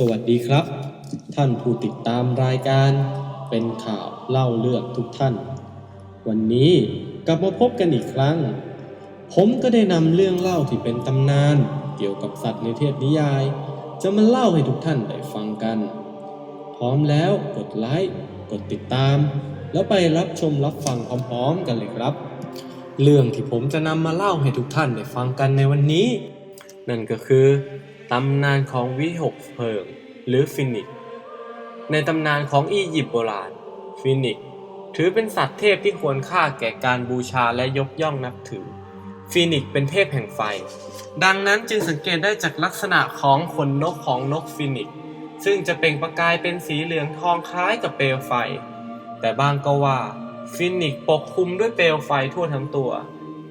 สวัสดีครับ ท่านผู้ติดตามรายการเป็นข่าวเล่าเรื่องทุกท่าน วันนี้กลับมาพบกันอีกครั้ง ผมก็ได้นำเรื่องเล่าที่เป็นตำนาน เกี่ยวกับสัตว์ในเทพนิยาย จะมาเล่าให้ทุกท่านได้ฟังกัน พร้อมแล้วกดไลค์กดติดตาม แล้วไปรับชมรับฟังพร้อมๆกันเลยครับ เรื่องที่ผมจะนำมาเล่าให้ทุกท่านได้ฟังกันในวันนี้ นั่นก็คือ ตำนานของวิหกเพลิง หรือฟินิกซ์ในตำนานของอียิปต์โบราณ ฟินิกซ์ถือเป็นสัตว์เทพที่ควรค่าแก่การบูชาและยกย่องนับถือ ฟินิกซ์เป็นเทพแห่งไฟ ดังนั้นจึงสังเกตได้จากลักษณะของขนนกของนกฟินิกซ์ซึ่งจะเปล่งประกายเป็นสีเหลืองทองคล้ายกับเปลวไฟ แต่บางก็ว่าฟินิกซ์ปกคลุมด้วยเปลวไฟทั่วทั้งตัว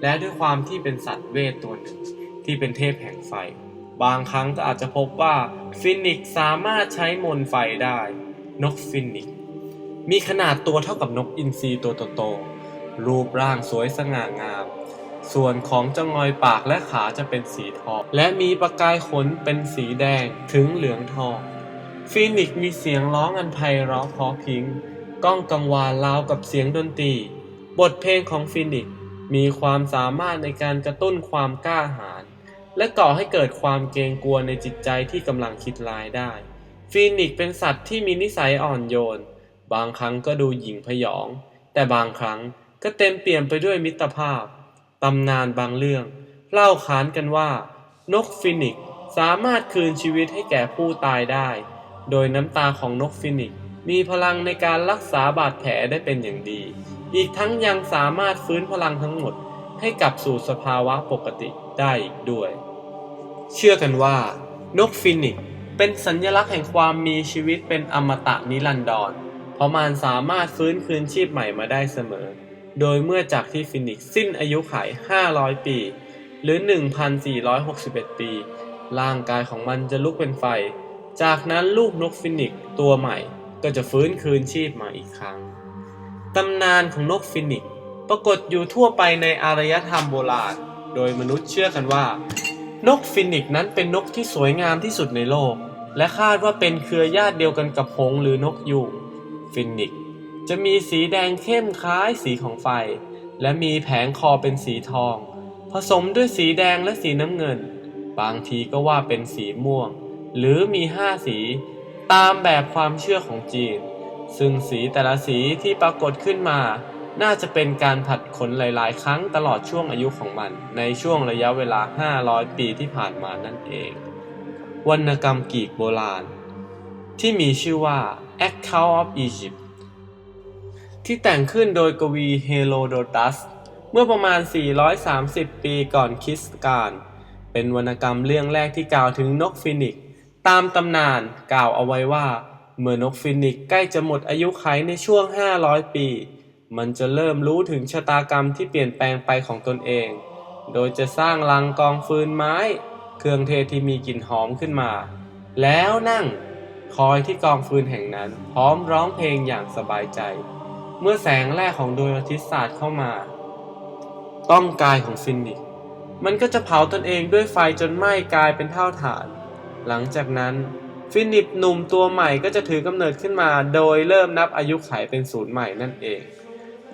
และด้วยความที่เป็นสัตว์เวทตัวหนึ่งที่เป็นเทพแห่งไฟ บางครั้งก็อาจจะพบว่าฟินิกสามารถใช้มนไฟได้ นกฟินิกมีขนาดตัวเท่ากับนกอินทรีตัวโตๆรูปร่างสวยสง่างาม ส่วนของจงอยปากและขาจะเป็นสีทอง และมีประกายขนเป็นสีแดงถึงเหลืองทอง ฟินิกมีเสียงร้องอันไพเราะเพราะพิงก้องกังวานราวกับเสียงดนตรี บทเพลงของฟินิกมีความสามารถในการกระตุ้นความกล้าหาญ และก่อให้เกิดความเกรงกลัวในจิตใจที่กำลังคิดร้ายได้ ฟีนิกซ์เป็นสัตว์ที่มีนิสัยอ่อนโยน บางครั้งก็ดูหยิ่งพยอง แต่บางครั้งก็เต็มเปี่ยมไปด้วยมิตรภาพ ตำนานบางเรื่อง เล่าขานกันว่า นกฟินิกซ์สามารถคืนชีวิตให้แก่ผู้ตายได้ โดยน้ำตาของนกฟินิกซ์มีพลังในการรักษาบาดแผลได้เป็นอย่างดี อีกทั้งยังสามารถฟื้นพลังทั้งหมดให้กลับสู่สภาวะปกติ ได้อีกด้วย เชื่อกันว่า นกฟินิกเป็นสัญลักษณ์แห่งความมีชีวิตเป็นอมตะนิรันดร เพราะมันสามารถฟื้นคืนชีพใหม่มาได้เสมอ โดยเมื่อจากที่ฟินิกสิ้นอายุขัย500 ปี หรือ 1,461 ปี ร่างกายของมันจะลุกเป็นไฟ จากนั้นลูกนกฟินิกตัวใหม่ก็จะฟื้นคืนชีพมาอีกครั้ง ตำนานของนกฟินิกปรากฏอยู่ทั่วไปในอารยธรรมโบราณ โดยมนุษย์เชื่อกันว่า นกฟินิกซ์นั้นเป็นนกที่สวยงามที่สุดในโลก และคาดว่าเป็นเครือญาติเดียวกันกับหงหรือนกยูงฟินิกจะมีสีแดงเข้มคล้ายสีของไฟ และมีแผงคอเป็นสีทอง ผสมด้วยสีแดงและสีน้ำเงิน บางทีก็ว่าเป็นสีม่วง หรือมีห้าสีตามแบบความเชื่อของจีน ซึ่งสีแต่ละสีที่ปรากฏขึ้นมา น่าจะเป็นการผัดขนหลาย ๆ ครั้งตลอดช่วงอายุของมัน ในช่วงระยะเวลา 500 ปีที่ผ่านมานั่นเอง วรรณกรรมกรีกโบราณ ที่มีชื่อว่า Account of Egypt ที่แต่งขึ้นโดยกวีเฮโรโดตัส เมื่อประมาณ 430 ปีก่อนคริสต์กาลเป็นวรรณกรรมเรื่องแรกที่กล่าวถึงนกฟินิกตามตำนานกล่าวเอาไว้ว่า เมื่อนกฟินิกใกล้จะหมดอายุขัยในช่วง 500 ปี มันจะเริ่มรู้ถึงชะตากรรมที่เปลี่ยนแปลงไปของตนเอง โดยจะสร้างรังกองฟืนไม้ เครื่องเทศที่มีกลิ่นหอมขึ้นมา แล้วนั่งคอยที่กองฟืนแห่งนั้น พร้อมร้องเพลงอย่างสบายใจ เมื่อแสงแรกของดวงอาทิตย์สาดเข้ามา ต้องกายของฟินิก มันก็จะเผาตนเองด้วยไฟจนไหม้กลายเป็นเท่าฐาน หลังจากนั้นฟินิปหนุ่มตัวใหม่ก็จะถือกำเนิดขึ้นมา โดยเริ่มนับอายุขัยเป็นศูนย์ใหม่นั่นเอง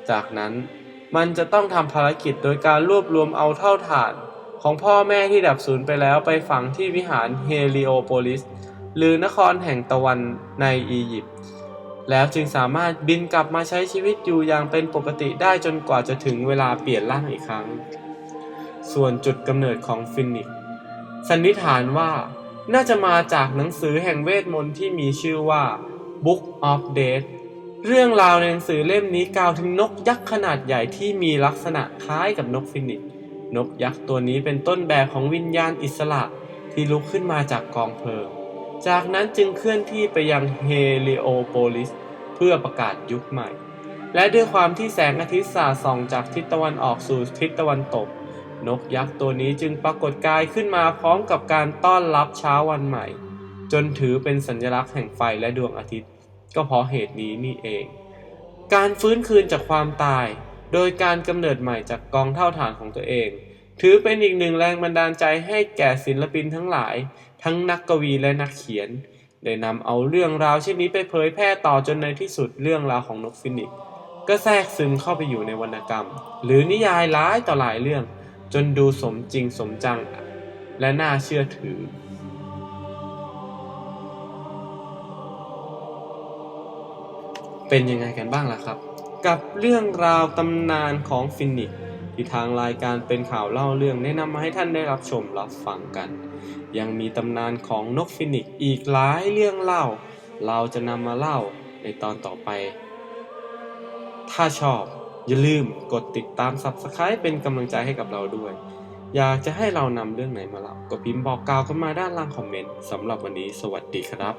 จากนั้นมันจะต้องทำภารกิจโดยการรวบรวมเอาเท่าฐาน ของพ่อแม่ที่ดับสูญไปแล้วไปฝังที่วิหารเฮลิโอโปลิส หรือนครแห่งตะวันในอียิปต์แล้วจึงสามารถบินกลับมาใช้ชีวิตอยู่อย่างเป็นปกติได้จนกว่าจะถึงเวลาเปลี่ยนร่างอีกครั้ง ส่วนจุดกำเนิดของฟินิกสันนิษฐานว่าน่าจะมาจากหนังสือแห่งเวทมนต์ที่มีชื่อว่า Book of Death เรื่องราวในหนังสือเล่มนี้กล่าวถึงนกยักษ์ขนาดใหญ่ที่มีลักษณะคล้ายกับนกฟินิกนกยักษ์ตัวนี้เป็นต้นแบบของวิญญาณอิสระที่ลุกขึ้นมาจากกองเพลิง จากนั้นจึงเคลื่อนที่ไปยังเฮลิโอโปลิสเพื่อประกาศยุคใหม่ และด้วยความที่แสงอาทิตย์สาดส่องจากทิศตะวันออกสู่ทิศตะวันตก นกยักษ์ตัวนี้จึงปรากฏกายขึ้นมาพร้อมกับการต้อนรับเช้าวันใหม่ จนถือเป็นสัญลักษณ์แห่งไฟและดวงอาทิตย์ ก็เพราะเหตุนี้นี่เอง การฟื้นคืนจากความตาย โดยการกำเนิดใหม่จากกองเท่าฐานของตัวเอง ถือเป็นอีกหนึ่งแรงบันดาลใจให้แก่ศิลปินทั้งหลาย ทั้งนักกวีและนักเขียน ได้นำเอาเรื่องราวเช่นนี้ไปเผยแพร่ต่อจนในที่สุดเรื่องราวของนกฟินิกก็แทรกซึมเข้าไปอยู่ในวรรณกรรม หรือนิยายหลายต่อหลายเรื่อง จนดูสมจริงสมจัง และน่าเชื่อถือ เป็นยังไงกันบ้างล่ะครับ กับเรื่องราวตำนานของฟินิกที่ทางรายการเป็นข่าวเล่าเรื่องแนะนำมาให้ท่านได้รับชมรับฟังกัน ยังมีตำนานของนกฟินิกอีกหลายเรื่องเล่า เราจะนำมาเล่าในตอนต่อไป ถ้าชอบอย่าลืมกดติดตาม Subscribe เป็นกำลังใจให้กับเราด้วย อยากจะให้เรานำเรื่องไหนมาเล่าก็พิมพ์บอกกล่าวกันมาด้านล่างคอมเมนต์สำหรับวันนี้สวัสดีครับ